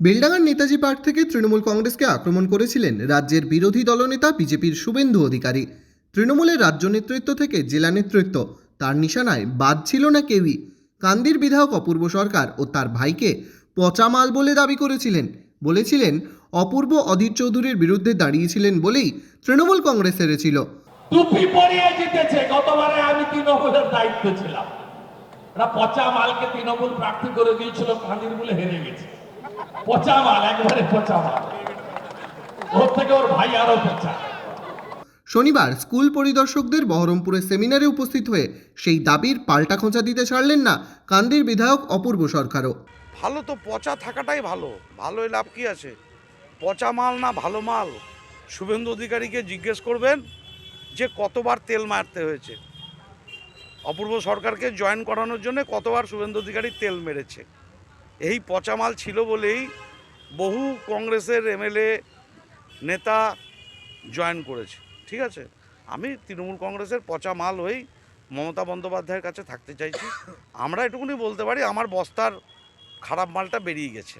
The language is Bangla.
বেলডাঙ্গার নেতাজি পার্ক থেকে তৃণমূল কংগ্রেসকে আক্রমণ করেছিলেন রাজ্যের বিরোধী দলনেতা বিজেপির শুভেন্দু অধিকারী। তৃণমূলের রাজ্য নেতৃত্ব থেকে জেলা নেতৃত্ব, তার নিশানায় বাদ ছিল না কেউই। কান্দির বিধায়ক অপূর্ব সরকার ও তার ভাইকে পচা মাল বলে দাবি করেছিলেন। বলেছিলেন, অপূর্ব অধীর চৌধুরীর বিরুদ্ধে দাঁড়িয়েছিলেন বলেই তৃণমূল কংগ্রেস হেরেছিল। টুপি পরিয়ে জিতেছে। গতবারে আমি তৃণমূলের দায়িত্ব ছিলাম। পচা মালকে তৃণমূল প্রার্থী করে দিয়েছিল কাঁদির বলে হেরে গেছে। পচা মাল একবারে পচা মাল ওর থেকে ওর ভাই আরও পচা। শনিবার স্কুল পরিদর্শকদের বহরমপুরের সেমিনারে উপস্থিত হয়ে সেই দাবির পাল্টা খোঁচা দিতে ছাড়লেন না কান্দির বিধায়ক অপূর্ব সরকারও। ভালো তো পচা থাকাটাই ভালো। ভালোই লাভ কি আছে? পচা মাল না ভালো মাল? শুভেন্দু অধিকারীকে জিজ্ঞেস করবেন যে কতবার তেল মারতে হয়েছে। অপূর্ব সরকারকে জয়েন করানোর জন্য কতবার শুভেন্দু অধিকারী তেল মেরেছে। এই পচামাল ছিল বলেই বহু কংগ্রেসের এমএলএ নেতা জয়েন করেছে, ঠিক আছে? আমি তৃণমূল কংগ্রেসের পচা মাল হয়েই মমতা বন্দ্যোপাধ্যায়ের কাছে থাকতে চাইছি। আমরা এটুকুনি বলতে পারি, আমার বস্তার খারাপ মালটা বেরিয়ে গেছে।